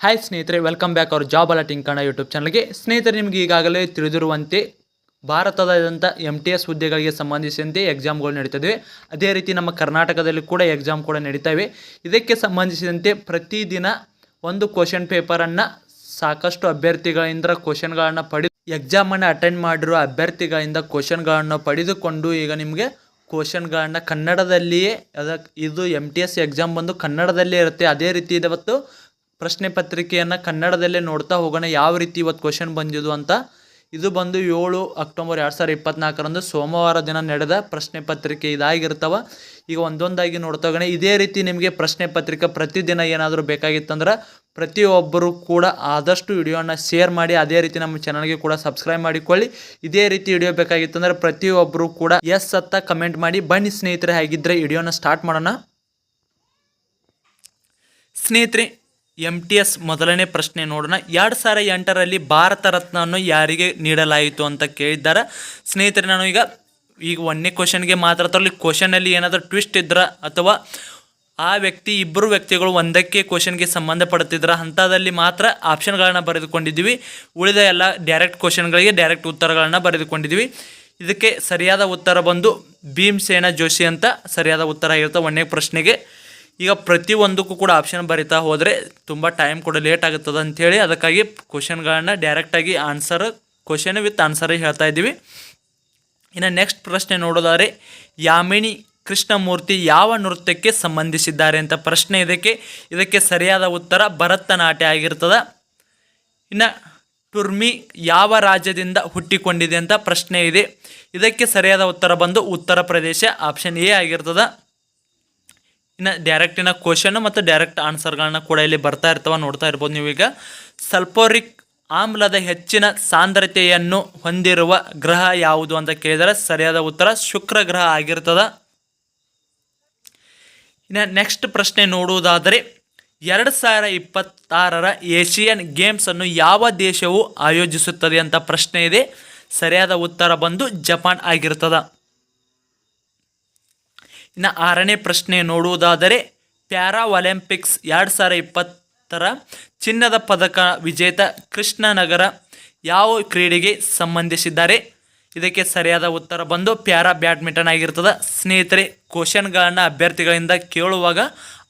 Hi ಸ್ನೇಹಿತರೆ welcome back ಅವ್ರ job alerting Kannada YouTube ಚಾನಲ್ಗೆ ಸ್ನೇಹಿತರೆ, ನಿಮಗೆ ಈಗಾಗಲೇ ತಿಳಿದಿರುವಂತೆ ಭಾರತದಾದ್ಯಂತ ಎಂ ಟಿ ಎಸ್ ಹುದ್ದೆಗಳಿಗೆ ಸಂಬಂಧಿಸಿದಂತೆ ಎಕ್ಸಾಮ್ಗಳು ನಡೀತದೆ ಅದೇ ರೀತಿ ನಮ್ಮ ಕರ್ನಾಟಕದಲ್ಲಿ ಕೂಡ ಎಕ್ಸಾಮ್ ಕೂಡ ನಡೀತಾ ಇವೆ. ಇದಕ್ಕೆ ಸಂಬಂಧಿಸಿದಂತೆ ಪ್ರತಿದಿನ ಒಂದು ಕ್ವಶನ್ ಪೇಪರನ್ನು ಸಾಕಷ್ಟು ಅಭ್ಯರ್ಥಿಗಳಿಂದ ಕ್ವಶನ್ಗಳನ್ನು ಪಡೆದು ಎಕ್ಸಾಮನ್ನು ಅಟೆಂಡ್ ಮಾಡಿರುವ ಅಭ್ಯರ್ಥಿಗಳಿಂದ ಕ್ವಶನ್ಗಳನ್ನು ಪಡೆದುಕೊಂಡು ಈಗ ನಿಮಗೆ ಕ್ವಶನ್ಗಳನ್ನು ಕನ್ನಡದಲ್ಲಿಯೇ ಅದಕ್ಕೆ ಇದು ಎಂ ಟಿ ಎಸ್ ಎಕ್ಸಾಮ್ ಬಂದು ಕನ್ನಡದಲ್ಲೇ ಇರುತ್ತೆ. ಅದೇ ರೀತಿ ಇವತ್ತು ಪ್ರಶ್ನೆ ಪತ್ರಿಕೆಯನ್ನು ಕನ್ನಡದಲ್ಲೇ ನೋಡ್ತಾ ಹೋಗೋಣ, ಯಾವ ರೀತಿ ಇವತ್ತು ಕ್ವಶನ್ ಬಂದಿದ್ದು ಅಂತ. ಇದು ಬಂದು ಏಳು ಅಕ್ಟೋಬರ್ ಎರಡು ಸಾವಿರದ ಇಪ್ಪತ್ನಾಲ್ಕರಂದು ಸೋಮವಾರ ದಿನ ನಡೆದ ಪ್ರಶ್ನೆ ಪತ್ರಿಕೆ ಇದಾಗಿರ್ತವ. ಈಗ ಒಂದೊಂದಾಗಿ ನೋಡ್ತಾ ಹೋಗೋಣ. ಇದೇ ರೀತಿ ನಿಮಗೆ ಪ್ರಶ್ನೆ ಪತ್ರಿಕೆ ಪ್ರತಿದಿನ ಏನಾದರೂ ಬೇಕಾಗಿತ್ತಂದ್ರೆ ಪ್ರತಿಯೊಬ್ಬರು ಕೂಡ ಆದಷ್ಟು ವಿಡಿಯೋನ ಶೇರ್ ಮಾಡಿ, ಅದೇ ರೀತಿ ನಮ್ಮ ಚಾನಲ್ಗೆ ಕೂಡ ಸಬ್ಸ್ಕ್ರೈಬ್ ಮಾಡಿಕೊಳ್ಳಿ. ಇದೇ ರೀತಿ ವಿಡಿಯೋ ಬೇಕಾಗಿತ್ತಂದ್ರೆ ಪ್ರತಿಯೊಬ್ಬರು ಕೂಡ ಎಸ್ ಅತ್ತ ಕಮೆಂಟ್ ಮಾಡಿ, ಬನ್ನಿ ಸ್ನೇಹಿತರೆ ಹೇಗಿದ್ದರೆ ವಿಡಿಯೋನ ಸ್ಟಾರ್ಟ್ ಮಾಡೋಣ. ಸ್ನೇಹಿತರೆ ಎಂ ಟಿ ಎಸ್ ಮೊದಲನೇ ಪ್ರಶ್ನೆ ನೋಡೋಣ. ಎರಡು ಸಾವಿರ ಎಂಟರಲ್ಲಿ ಭಾರತ ರತ್ನವನ್ನು ಯಾರಿಗೆ ನೀಡಲಾಯಿತು ಅಂತ ಕೇಳಿದ್ದಾರೆ? ಸ್ನೇಹಿತರೆ, ನಾನು ಈಗ ಈಗ ಒಂದನೇ ಕ್ವಶನ್ಗೆ ಮಾತ್ರ ತರಲಿ. ಕ್ವಶನಲ್ಲಿ ಏನಾದರೂ ಟ್ವಿಸ್ಟ್ ಇದ್ರೆ? ಅಥವಾ ಆ ವ್ಯಕ್ತಿ ಇಬ್ಬರು ವ್ಯಕ್ತಿಗಳು ಒಂದಕ್ಕೆ ಕ್ವಶನ್ಗೆ ಸಂಬಂಧಪಡುತ್ತಿದ್ರ? ಅಂಥದಲ್ಲಿ ಮಾತ್ರ ಆಪ್ಷನ್ಗಳನ್ನು ಬರೆದುಕೊಂಡಿದ್ದೀವಿ. ಉಳಿದ ಎಲ್ಲ ಡೈರೆಕ್ಟ್ ಕ್ವಶನ್ಗಳಿಗೆ ಡೈರೆಕ್ಟ್ ಉತ್ತರಗಳನ್ನು ಬರೆದುಕೊಂಡಿದ್ದೀವಿ. ಇದಕ್ಕೆ ಸರಿಯಾದ ಉತ್ತರ ಬಂದು ಭೀಮಸೇನ ಜೋಶಿ ಅಂತ ಸರಿಯಾದ ಉತ್ತರ ಆಗಿರುತ್ತೆ ಒಂದನೇ ಪ್ರಶ್ನೆಗೆ. ಈಗ ಪ್ರತಿಯೊಂದಕ್ಕೂ ಕೂಡ ಆಪ್ಷನ್ ಬರಿತಾ ಹೋದರೆ ತುಂಬ ಟೈಮ್ ಕೂಡ ಲೇಟ್ ಆಗುತ್ತದೆ ಅಂಥೇಳಿ ಅದಕ್ಕಾಗಿ ಕ್ವಶನ್ಗಳನ್ನು ಡೈರೆಕ್ಟಾಗಿ ಆನ್ಸರ್ ಕ್ವಶನ್ ವಿತ್ ಆನ್ಸರ್ ಹೇಳ್ತಾ ಇದ್ದೀವಿ. ಇನ್ನು ನೆಕ್ಸ್ಟ್ ಪ್ರಶ್ನೆ ನೋಡೋದಾದರೆ, ಯಾಮಿನಿ ಕೃಷ್ಣಮೂರ್ತಿ ಯಾವ ನೃತ್ಯಕ್ಕೆ ಸಂಬಂಧಿಸಿದ್ದಾರೆ ಅಂತ ಪ್ರಶ್ನೆ ಇದಕ್ಕೆ. ಇದಕ್ಕೆ ಸರಿಯಾದ ಉತ್ತರ ಭರತನಾಟ್ಯ ಆಗಿರ್ತದೆ. ಇನ್ನು ಟುರ್ಮಿ ಯಾವ ರಾಜ್ಯದಿಂದ ಹುಟ್ಟಿಕೊಂಡಿದೆ ಅಂತ ಪ್ರಶ್ನೆ ಇದೆ. ಇದಕ್ಕೆ ಸರಿಯಾದ ಉತ್ತರ ಬಂದು ಉತ್ತರ ಪ್ರದೇಶ ಆಪ್ಷನ್ ಎ ಆಗಿರ್ತದೆ. ಇನ್ನು ಡೈರೆಕ್ಟಿನ ಕ್ವಶನ್ ಮತ್ತು ಡೈರೆಕ್ಟ್ ಆನ್ಸರ್ಗಳನ್ನ ಕೂಡ ಇಲ್ಲಿ ಬರ್ತಾ ಇರ್ತವೆ, ನೋಡ್ತಾ ಇರ್ಬೋದು ನೀವೀಗ ಸಲ್ಫೋರಿಕ್ ಆಮ್ಲದ ಹೆಚ್ಚಿನ ಸಾಂದ್ರತೆಯನ್ನು ಹೊಂದಿರುವ ಗ್ರಹ ಯಾವುದು ಅಂತ ಕೇಳಿದರೆ ಸರಿಯಾದ ಉತ್ತರ ಶುಕ್ರ ಗ್ರಹ ಆಗಿರ್ತದ. ಇನ್ನು ನೆಕ್ಸ್ಟ್ ಪ್ರಶ್ನೆ ನೋಡುವುದಾದರೆ, ಎರಡು ಸಾವಿರ ಇಪ್ಪತ್ತಾರರ ಏಷಿಯನ್ ಗೇಮ್ಸನ್ನು ಯಾವ ದೇಶವು ಆಯೋಜಿಸುತ್ತದೆ ಅಂತ ಪ್ರಶ್ನೆ ಇದೆ. ಸರಿಯಾದ ಉತ್ತರ ಬಂದು ಜಪಾನ್ ಆಗಿರ್ತದ. ಇನ್ನು ಆರನೇ ಪ್ರಶ್ನೆ ನೋಡುವುದಾದರೆ ಪ್ಯಾರಾ ಒಲಿಂಪಿಕ್ಸ್ ಎರಡು ಸಾವಿರ ಇಪ್ಪತ್ತರ ಚಿನ್ನದ ಪದಕ ವಿಜೇತ ಕೃಷ್ಣನಗರ ಯಾವ ಕ್ರೀಡೆಗೆ ಸಂಬಂಧಿಸಿದ್ದಾರೆ? ಇದಕ್ಕೆ ಸರಿಯಾದ ಉತ್ತರ ಬಂದು ಪ್ಯಾರಾ ಬ್ಯಾಡ್ಮಿಂಟನ್ ಆಗಿರ್ತದೆ. ಸ್ನೇಹಿತರೆ ಕ್ವಶನ್ಗಳನ್ನು ಅಭ್ಯರ್ಥಿಗಳಿಂದ ಕೇಳುವಾಗ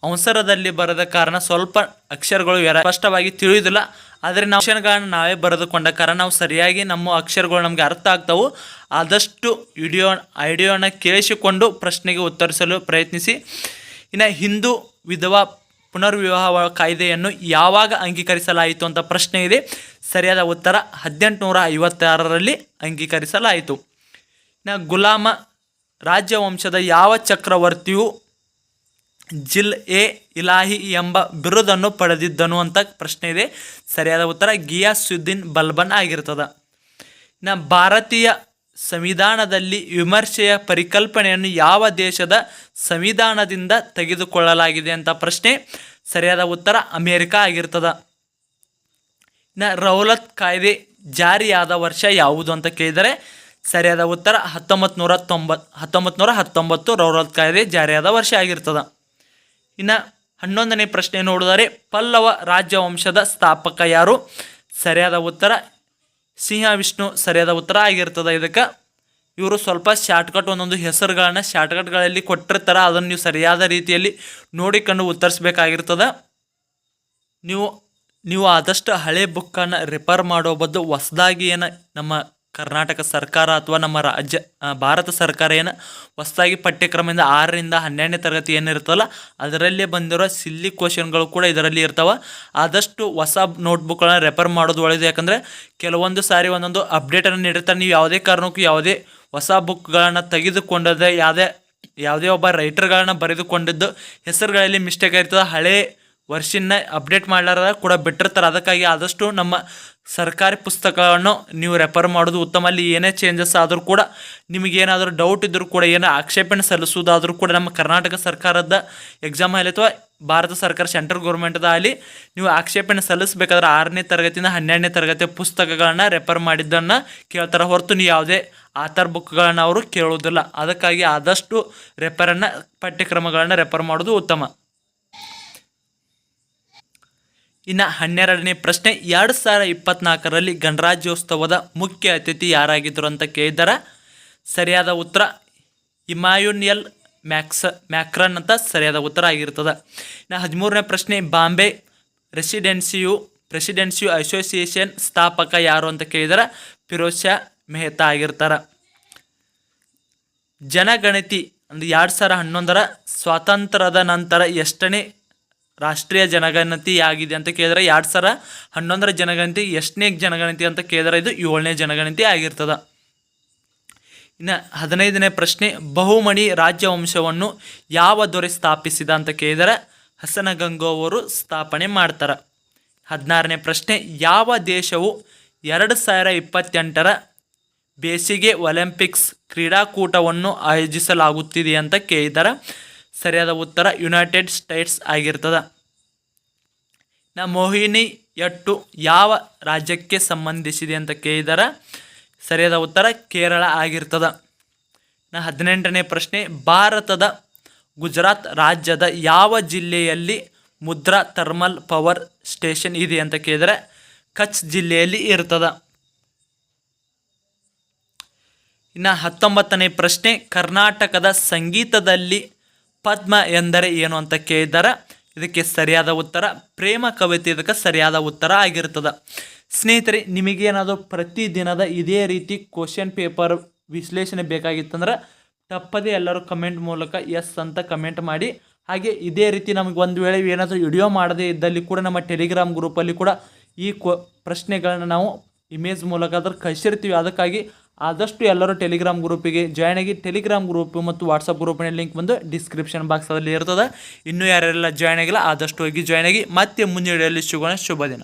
ಅವಸರದಲ್ಲಿ ಬರದ ಕಾರಣ ಸ್ವಲ್ಪ ಅಕ್ಷರಗಳು ಸ್ಪಷ್ಟವಾಗಿ ತಿಳಿಯುವುದಿಲ್ಲ. ಆದರೆ ನಾವು ಕ್ಷಣಗಳನ್ನು ನಾವೇ ಬರೆದುಕೊಂಡ ಕಾರಣ ನಾವು ಸರಿಯಾಗಿ ನಮ್ಮ ಅಕ್ಷರಗಳು ನಮಗೆ ಅರ್ಥ ಆಗ್ತಾವು ಆದಷ್ಟು ವಿಡಿಯೋ, ಐಡಿಯೋನ ಕೇಳಿಸಿಕೊಂಡು ಪ್ರಶ್ನೆಗೆ ಉತ್ತರಿಸಲು ಪ್ರಯತ್ನಿಸಿ. ಇನ್ನು ಹಿಂದೂ ವಿಧವಾ ಪುನರ್ವಿವಾಹ ಕಾಯ್ದೆಯನ್ನು ಯಾವಾಗ ಅಂಗೀಕರಿಸಲಾಯಿತು ಅಂತ ಪ್ರಶ್ನೆ ಇದೆ. ಸರಿಯಾದ ಉತ್ತರ ಹದಿನೆಂಟುನೂರ ಐವತ್ತಾರರಲ್ಲಿ ಅಂಗೀಕರಿಸಲಾಯಿತು. ಇನ್ನು ಗುಲಾಮ ರಾಜ್ಯವಂಶದ ಯಾವ ಚಕ್ರವರ್ತಿಯು ಜಿಲ್ ಎ ಇಲಾಹಿ ಎಂಬ ಬಿರುದನ್ನು ಪಡೆದಿದ್ದನು ಅಂತ ಪ್ರಶ್ನೆ ಇದೆ. ಸರಿಯಾದ ಉತ್ತರ ಗಿಯಾಸುದ್ದೀನ್ ಬಲ್ಬನ್ ಆಗಿರ್ತದ. ಇನ್ನು ಭಾರತೀಯ ಸಂವಿಧಾನದಲ್ಲಿ ವಿಮರ್ಶೆಯ ಪರಿಕಲ್ಪನೆಯನ್ನು ಯಾವ ದೇಶದ ಸಂವಿಧಾನದಿಂದ ತೆಗೆದುಕೊಳ್ಳಲಾಗಿದೆ ಅಂತ ಪ್ರಶ್ನೆ. ಸರಿಯಾದ ಉತ್ತರ ಅಮೇರಿಕ ಆಗಿರ್ತದ. ಇನ್ನು ರೌಲತ್ ಕಾಯ್ದೆ ಜಾರಿಯಾದ ವರ್ಷ ಯಾವುದು ಅಂತ ಕೇಳಿದರೆ, ಸರಿಯಾದ ಉತ್ತರ ಹತ್ತೊಂಬತ್ತು ನೂರ ತೊಂಬತ್ತು ಹತ್ತೊಂಬತ್ತು ನೂರ ಹತ್ತೊಂಬತ್ತು ರೌಲತ್ ಕಾಯ್ದೆ ಜಾರಿಯಾದ ವರ್ಷ ಆಗಿರ್ತದ. ಇನ್ನು ಹನ್ನೊಂದನೇ ಪ್ರಶ್ನೆ ನೋಡಿದರೆ ಪಲ್ಲವ ರಾಜವಂಶದ ಸ್ಥಾಪಕ ಯಾರು? ಸರಿಯಾದ ಉತ್ತರ ಸಿಂಹ ವಿಷ್ಣು ಸರಿಯಾದ ಉತ್ತರ ಆಗಿರ್ತದೆ. ಇದಕ್ಕೆ ಇವರು ಸ್ವಲ್ಪ ಶಾರ್ಟ್ಕಟ್ ಒಂದೊಂದು ಹೆಸರುಗಳನ್ನು ಶಾರ್ಟ್ಕಟ್ಗಳಲ್ಲಿ ಕೊಟ್ಟಿರ್ತಾರೆ. ಅದನ್ನು ನೀವು ಸರಿಯಾದ ರೀತಿಯಲ್ಲಿ ನೋಡಿಕೊಂಡು ಉತ್ತರಿಸ್ಬೇಕಾಗಿರ್ತದೆ. ನೀವು ನೀವು ಆದಷ್ಟು ಹಳೆ ಬುಕ್ಕನ್ನು ರಿಪೇರ್ ಮಾಡೋ ಬದಲು ಹೊಸದಾಗಿ ಏನು ನಮ್ಮ ಕರ್ನಾಟಕ ಸರ್ಕಾರ ಅಥವಾ ನಮ್ಮ ರಾಜ್ಯ ಭಾರತ ಸರ್ಕಾರ ಏನು ಹೊಸದಾಗಿ ಪಠ್ಯಕ್ರಮದಿಂದ ಆರರಿಂದ ಹನ್ನೆರಡನೇ ತರಗತಿ ಏನಿರ್ತಲ್ಲ ಅದರಲ್ಲೇ ಬಂದಿರೋ ಸಿಲ್ಲಿ ಕ್ವಶನ್ಗಳು ಕೂಡ ಇದರಲ್ಲಿ ಇರ್ತಾವೆ. ಆದಷ್ಟು ಹೊಸ ನೋಟ್ಬುಕ್ಗಳನ್ನ ರೆಫರ್ ಮಾಡೋದು ಒಳ್ಳೆಯದು ಯಾಕಂದರೆ ಕೆಲವೊಂದು ಸಾರಿ ಒಂದೊಂದು ಅಪ್ಡೇಟನ್ನು ನೀಡಿರ್ತಾರೆ. ನೀವು ಯಾವುದೇ ಕಾರಣಕ್ಕೂ ಯಾವುದೇ ಹೊಸ ಬುಕ್ಗಳನ್ನು ತೆಗೆದುಕೊಂಡದೆ, ಯಾವುದೇ ಯಾವುದೇ ಒಬ್ಬ ರೈಟರ್ಗಳನ್ನ ಬರೆದುಕೊಂಡಿದ್ದು, ಹೆಸರುಗಳಲ್ಲಿ ಮಿಸ್ಟೇಕ್ ಆಗಿರ್ತದೆ. ಹಳೆ ವರ್ಷನ್ನ ಅಪ್ಡೇಟ್ ಮಾಡ್ಲಾರ ಕೂಡ ಬಿಟ್ಟಿರ್ತಾರೆ. ಅದಕ್ಕಾಗಿ ಆದಷ್ಟು ನಮ್ಮ ಸರ್ಕಾರಿ ಪುಸ್ತಕಗಳನ್ನು ನೀವು ರೆಫರ್ ಮಾಡೋದು ಉತ್ತಮ. ಅಲ್ಲಿ ಏನೇ ಚೇಂಜಸ್ ಆದರೂ ಕೂಡ ನಿಮಗೇನಾದರೂ ಡೌಟ್ ಇದ್ದರೂ ಕೂಡ, ಏನೋ ಆಕ್ಷೇಪಣೆ ಸಲ್ಲಿಸುವುದಾದರೂ ಕೂಡ ನಮ್ಮ ಕರ್ನಾಟಕ ಸರ್ಕಾರದ ಎಕ್ಸಾಮ್ ಆಗಲಿ ಅಥವಾ ಭಾರತ ಸರ್ಕಾರ ಸೆಂಟ್ರಲ್ ಗೌರ್ಮೆಂಟ್ದ ಆಗಲಿ ನೀವು ಆಕ್ಷೇಪಣೆ ಸಲ್ಲಿಸಬೇಕಾದ್ರೆ ಆರನೇ ತರಗತಿಯಿಂದ ಹನ್ನೆರಡನೇ ತರಗತಿಯ ಪುಸ್ತಕಗಳನ್ನು ರೆಫರ್ ಮಾಡಿದ್ದನ್ನು ಕೇಳ್ತಾರೆ. ಹೊರತು ನೀವು ಯಾವುದೇ ಆಥರ್ ಬುಕ್ಗಳನ್ನು ಅವರು ಕೇಳೋದಿಲ್ಲ. ಅದಕ್ಕಾಗಿ ಆದಷ್ಟು ರೆಫರನ್ನು ಪಠ್ಯಕ್ರಮಗಳನ್ನು ರೆಫರ್ ಮಾಡೋದು ಉತ್ತಮ. ಇನ್ನು ಹನ್ನೆರಡನೇ ಪ್ರಶ್ನೆ, ಎರಡು ಸಾವಿರ ಇಪ್ಪತ್ನಾಲ್ಕರಲ್ಲಿ ಗಣರಾಜ್ಯೋತ್ಸವದ ಮುಖ್ಯ ಅತಿಥಿ ಯಾರಾಗಿದ್ದರು ಅಂತ ಕೇಳಿದ್ದಾರೆ? ಸರಿಯಾದ ಉತ್ತರ, ಇಮಾಯುನಿಯಲ್ ಮ್ಯಾಕ್ಸ, ಮ್ಯಾಕ್ರನ್ ಅಂತ ಸರಿಯಾದ ಉತ್ತರ ಆಗಿರ್ತದೆ. ಇನ್ನು ಹದಿಮೂರನೇ ಪ್ರಶ್ನೆ, ಬಾಂಬೆ ರೆಸಿಡೆನ್ಸಿಯು ಪ್ರೆಸಿಡೆನ್ಸಿಯು ಅಸೋಸಿಯೇಷನ್ ಸ್ಥಾಪಕ ಯಾರು ಅಂತ ಕೇಳಿದರೆ? ಫಿರೋಜ್ ಶಾ ಮೆಹ್ತಾ ಆಗಿರ್ತಾರೆ. ಜನಗಣತಿ ಅಂದ್ರೆ ಎರಡು ಸಾವಿರ ಹನ್ನೊಂದರ ಸ್ವಾತಂತ್ರ್ಯದ ನಂತರ ಎಷ್ಟನೇ ರಾಷ್ಟ್ರೀಯ ಜನಗಣತಿ ಆಗಿದೆ ಅಂತ ಕೇಳಿದ್ರೆ ಎರಡು ಸಾವಿರ ಹನ್ನೊಂದರ ಜನಗಣತಿ, ಎಷ್ಟನೇ ಜನಗಣತಿ ಅಂತ ಕೇಳಿದ್ರೆ ಇದು ಏಳನೇ ಜನಗಣತಿ ಆಗಿರ್ತದೆ. ಇನ್ನು ಹದಿನೈದನೇ ಪ್ರಶ್ನೆ, ಬಹುಮಣಿ ರಾಜ್ಯವಂಶವನ್ನು ಯಾವ ದೊರೆ ಸ್ಥಾಪಿಸಿದ ಅಂತ ಕೇಳಿದರೆ ಹಸನಗಂಗೋ ಅವರು ಸ್ಥಾಪನೆ ಮಾಡ್ತಾರೆ. ಹದಿನಾರನೇ ಪ್ರಶ್ನೆ, ಯಾವ ದೇಶವು ಎರಡು ಸಾವಿರ ಇಪ್ಪತ್ತೆಂಟರ ಬೇಸಿಗೆ ಒಲಿಂಪಿಕ್ಸ್ ಕ್ರೀಡಾಕೂಟವನ್ನು ಆಯೋಜಿಸಲಾಗುತ್ತಿದೆ ಅಂತ ಕೇಳಿದ್ದಾರೆ ಸರಿಯಾದ ಉತ್ತರ ಯುನೈಟೆಡ್ ಸ್ಟೇಟ್ಸ್ ಆಗಿರ್ತದ. ನಾ ಮೋಹಿನಿ ಎಟ್ಟು ಯಾವ ರಾಜ್ಯಕ್ಕೆ ಸಂಬಂಧಿಸಿದೆ ಅಂತ ಕೇಳಿದರ? ಸರಿಯಾದ ಉತ್ತರ ಕೇರಳ ಆಗಿರ್ತದ. ನಾ ಹದಿನೆಂಟನೇ ಪ್ರಶ್ನೆ, ಭಾರತದ ಗುಜರಾತ್ ರಾಜ್ಯದ ಯಾವ ಜಿಲ್ಲೆಯಲ್ಲಿ ಮುದ್ರಾ ಥರ್ಮಲ್ ಪವರ್ ಸ್ಟೇಷನ್ ಇದೆ ಅಂತ ಕೇಳಿದರೆ? ಕಚ್ ಜಿಲ್ಲೆಯಲ್ಲಿ ಇರ್ತದ. ಇನ್ನು ಹತ್ತೊಂಬತ್ತನೇ ಪ್ರಶ್ನೆ, ಕರ್ನಾಟಕದ ಸಂಗೀತದಲ್ಲಿ ಪದ್ಮ ಎಂದರೆ ಏನು ಅಂತ ಕೇಳಿದ್ದಾರೆ? ಇದಕ್ಕೆ ಸರಿಯಾದ ಉತ್ತರ, ಪ್ರೇಮ ಕವಿತೆ ಇದಕ್ಕೆ ಸರಿಯಾದ ಉತ್ತರ ಆಗಿರ್ತದೆ ಸ್ನೇಹಿತರೆ, ನಿಮಗೇನಾದರೂ ಪ್ರತಿದಿನದ ಇದೇ ರೀತಿ ಕ್ವಶನ್ ಪೇಪರ್ ವಿಶ್ಲೇಷಣೆ ಬೇಕಾಗಿತ್ತಂದ್ರೆ ತಪ್ಪದೇ ಎಲ್ಲರೂ ಕಮೆಂಟ್ ಮೂಲಕ ಎಸ್ ಅಂತ ಕಮೆಂಟ್ ಮಾಡಿ. ಹಾಗೆ ಇದೇ ರೀತಿ ನಮಗೆ ಒಂದು ವೇಳೆ ಏನಾದರೂ ವಿಡಿಯೋ ಮಾಡದೇ ಇದ್ದಲ್ಲಿ ಕೂಡ ನಮ್ಮ ಟೆಲಿಗ್ರಾಮ್ ಗ್ರೂಪಲ್ಲಿ ಕೂಡ ಈ ಕ್ವ ಪ್ರಶ್ನೆಗಳನ್ನ ನಾವು ಇಮೇಜ್ ಮೂಲಕ ಅದ್ರ ಕಳಿಸಿರ್ತೀವಿ. ಅದಕ್ಕಾಗಿ ಆದಷ್ಟು ಎಲ್ಲರೂ ಟೆಲಿಗ್ರಾಮ್ ಗ್ರೂಪಿಗೆ ಜಾಯ್ನ್ ಆಗಿ ಟೆಲಿಗ್ರಾಮ್ ಗ್ರೂಪ್ ಮತ್ತು ವಾಟ್ಸಪ್ ಗ್ರೂಪಿನ ಲಿಂಕ್ ಬಂದು ಡಿಸ್ಕ್ರಿಪ್ಷನ್ ಬಾಕ್ಸಲ್ಲಿ ಇರ್ತದೆ. ಇನ್ನೂ ಯಾರೆಲ್ಲ ಜಾಯ್ನ್ ಆಗಿಲ್ಲ, ಆದಷ್ಟು ಹೋಗಿ ಜಾಯ್ನ್ ಆಗಿ ಮತ್ತೆ ಮುಂದಿನ ಸಿಗೋಣ. ಶುಭ ದಿನ.